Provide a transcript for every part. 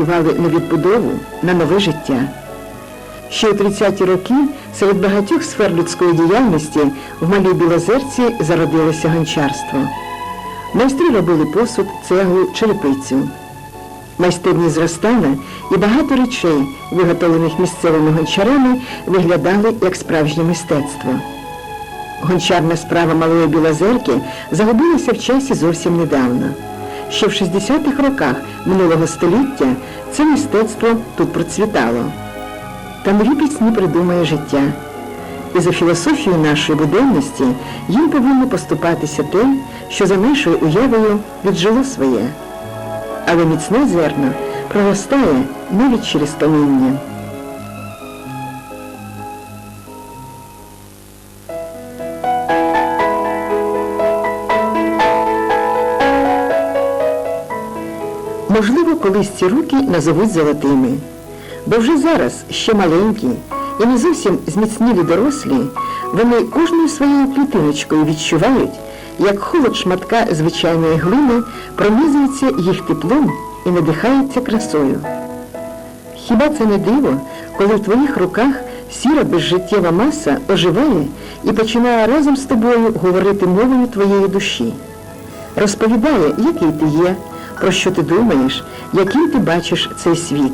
працювали на відбудову, на нове життя. Ще у 30-ті роки серед багатьох сфер людської діяльності в Малій Білозерці зародилося гончарство. Майстри робили посуд, цеглу, черепицю. Майстерні зростала і багато речей, виготовлених місцевими гончарами, виглядали як справжнє мистецтво. Гончарна справа Малої Білозерки загубилася в часі зовсім недавно. Ще в 60-х роках минулого століття це мистецтво тут процвітало. Та нові пісні придумає життя. І за філософією нашої буденності їм повинно поступатися те, що за нашою уявою віджило своє. Але міцне зерно проростає навіть через томіння. Можливо, колись ці руки назовуть золотими, бо вже зараз ще маленькі і не зовсім зміцнілі дорослі, вони кожною своєю клітиночкою відчувають, як холод шматка звичайної глини пронизується їх теплом і надихається красою. Хіба це не диво, коли в твоїх руках сіра безжиттєва маса оживає і починає разом з тобою говорити мовою твоєї душі? Розповідає, який ти є, про що ти думаєш, яким ти бачиш цей світ.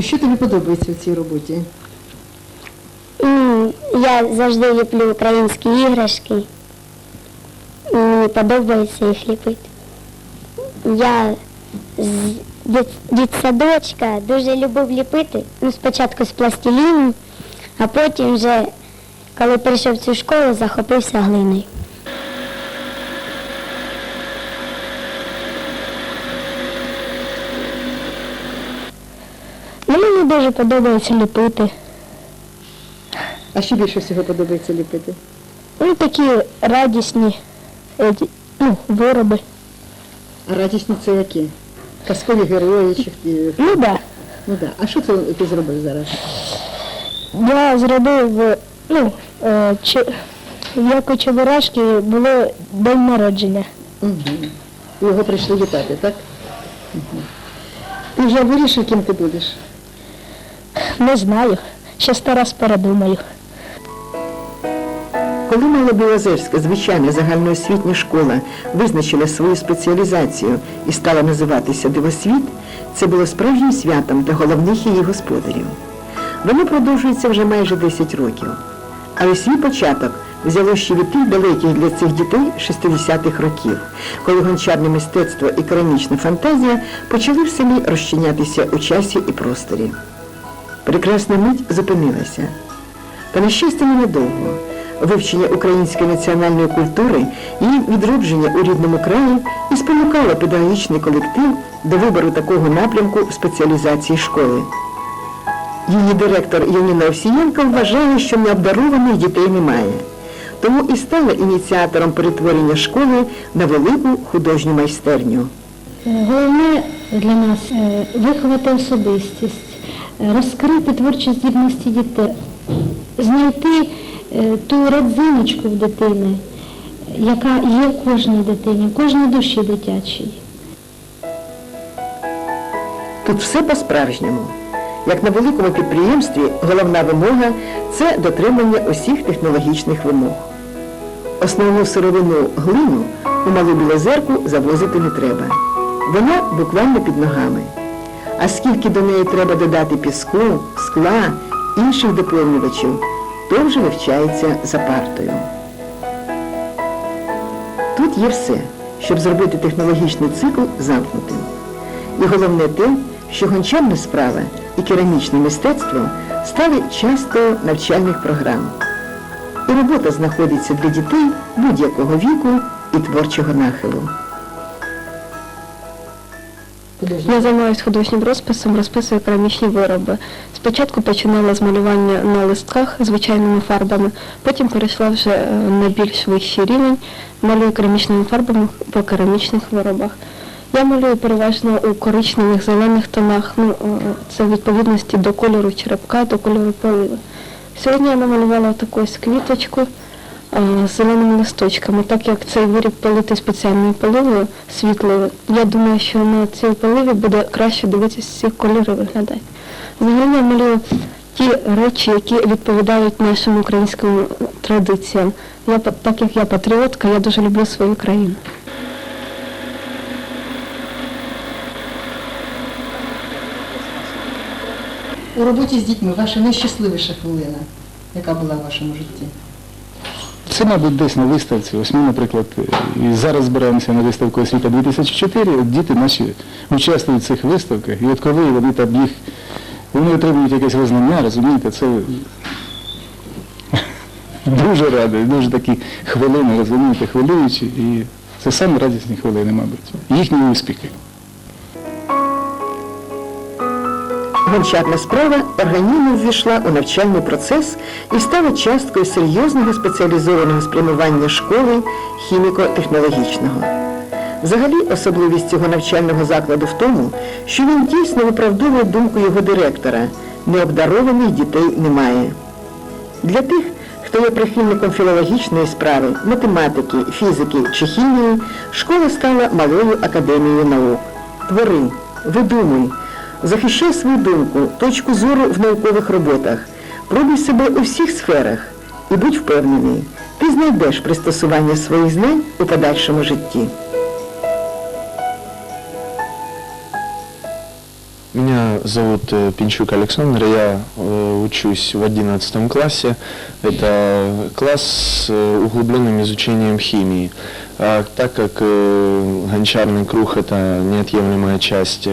Що тобі подобається в цій роботі? Я завжди ліплю українські іграшки. Мені подобається їх ліпити. Я з дитсадочка дуже любив ліпити. Ну, спочатку з пластиліну, а потім вже, коли прийшов в цю школу, захопився глиною. Ну, мені дуже подобається ліпити. А що більше всього подобається ліпити? Ну, такі радісні е, ну, вироби. А радісні це які? Казкові герої чи Ну так. Да. ну да. А що це ти зробив зараз? Я зробив, ну, е, чи, як у Чебурашки було день народження. Угу. Його прийшли вітати, так? Угу. Ти вже вирішив, ким ти будеш? Не знаю. Ще сто раз передумаю. Коли Малобілозерська звичайна загальноосвітня школа визначила свою спеціалізацію і стала називатися Дивосвіт, це було справжнім святом для головних її господарів. Воно продовжується вже майже 10 років. Але свій початок взяло ще від тих далеких для цих дітей 60-х років, коли гончарне мистецтво і керамічна фантазія почали в селі розчинятися у часі і просторі. Прекрасна мить зупинилася. Та, на щастя, ненадовго. Вивчення української національної культури, її відродження у рідному краї і спонукало педагогічний колектив до вибору такого напрямку спеціалізації школи. Її директор Яніна Овсієнко вважає, що необдарованих дітей немає. Тому і стала ініціатором перетворення школи на велику художню майстерню. Головне для нас е, виховати особистість, розкрити творчі здібності дітей, знайти е, ту родзиночку в дитини, яка є в кожній дитині, в кожній душі дитячій. Тут все по-справжньому. Як на великому підприємстві, головна вимога це дотримання усіх технологічних вимог. Основну сировину глину у малу білозерку завозити не треба. Вона буквально під ногами. А скільки до неї треба додати піску, скла, інших доповнювачів, то вже вивчається за партою. Тут є все, щоб зробити технологічний цикл замкнутим. І головне те, що гончарна справа і керамічне мистецтво стали часто навчальних програм. І робота знаходиться для дітей будь-якого віку і творчого нахилу. Я займаюся художнім розписом, розписую керамічні вироби. Спочатку починала з малювання на листках звичайними фарбами, потім перейшла вже е, на більш вищий рівень, малюю керамічними фарбами по керамічних виробах. Я малюю переважно у коричневих, зелених тонах, ну, е, це в відповідності до кольору черепка, до кольору полива. Сьогодні я намалювала таку ось квіточку, е, е, зеленими листочками, так як цей виріб полити спеціальною поливою світлою. Я думаю, що на цій поливі буде краще дивитися всі кольори виглядати. Взагалі я малюю ті речі, які відповідають нашим українським традиціям. Я так як я патріотка, я дуже люблю свою країну. У роботі з дітьми ваша найщасливіша хвилина, яка була в вашому житті? Це, мабуть, десь на виставці. Ось ми, наприклад, і зараз збираємося на виставку освіта 2004. От діти наші участвують в цих виставках, і от коли вони там їх, вони отримують якесь визнання, розумієте, це дуже радий, дуже такі хвилини, розумієте, хвилюючі. І це самі радісні хвилини, мабуть. Їхні успіхи. Гончарна справа органічно ввійшла у навчальний процес і стала часткою серйозного спеціалізованого спрямування школи хіміко-технологічного. Взагалі, особливість цього навчального закладу в тому, що він дійсно виправдовує думку його директора – необдарованих дітей немає. Для тих, хто є прихильником філологічної справи, математики, фізики чи хімії, школа стала малою академією наук. Твори, видумуй, захищай свою думку, точку зору в наукових роботах, пробуй себе у всіх сферах і будь впевнений, ти знайдеш пристосування своїх знань у подальшому житті. Меня зовут э, Пинчук Александр, я э, учусь в 11 классе. Это класс с э, углубленным изучением химии. А так как э, гончарный круг это неотъемлемая часть,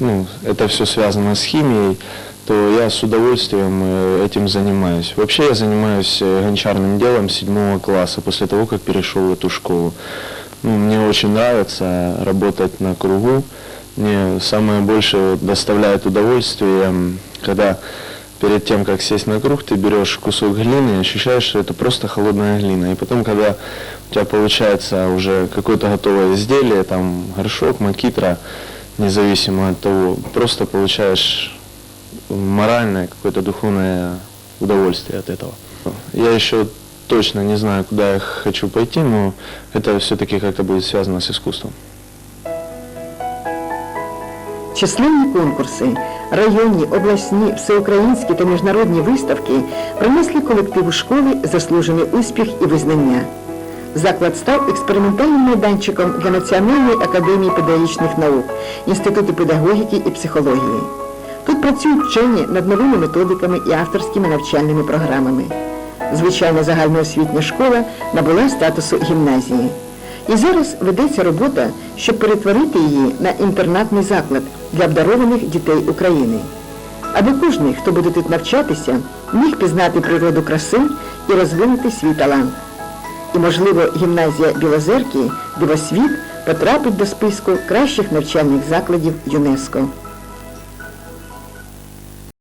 ну, это все связано с химией, то я с удовольствием э, этим занимаюсь. Вообще я занимаюсь э, гончарным делом седьмого класса, после того, как перешел в эту школу. Ну, мне очень нравится работать на кругу. Мне самое большее доставляет удовольствие, когда перед тем, как сесть на круг, ты берешь кусок глины и ощущаешь, что это просто холодная глина. И потом, когда у тебя получается уже какое-то готовое изделие, там горшок, макитра, независимо от того, просто получаешь моральное, какое-то духовное удовольствие от этого. Я еще точно не знаю, куда я хочу пойти, но это все-таки как-то будет связано с искусством. Численні конкурси, районні, обласні, всеукраїнські та міжнародні виставки принесли колективу школи заслужений успіх і визнання. Заклад став експериментальним майданчиком для Національної академії педагогічних наук, Інституту педагогіки і психології. Тут працюють вчені над новими методиками і авторськими навчальними програмами. Звичайна загальноосвітня школа набула статусу гімназії. І зараз ведеться робота, щоб перетворити її на інтернатний заклад для обдарованих дітей України. Аби кожний, хто буде тут навчатися, міг пізнати природу краси і розвинути свій талант. І, можливо, гімназія Білозерки, Дивосвіт потрапить до списку кращих навчальних закладів ЮНЕСКО.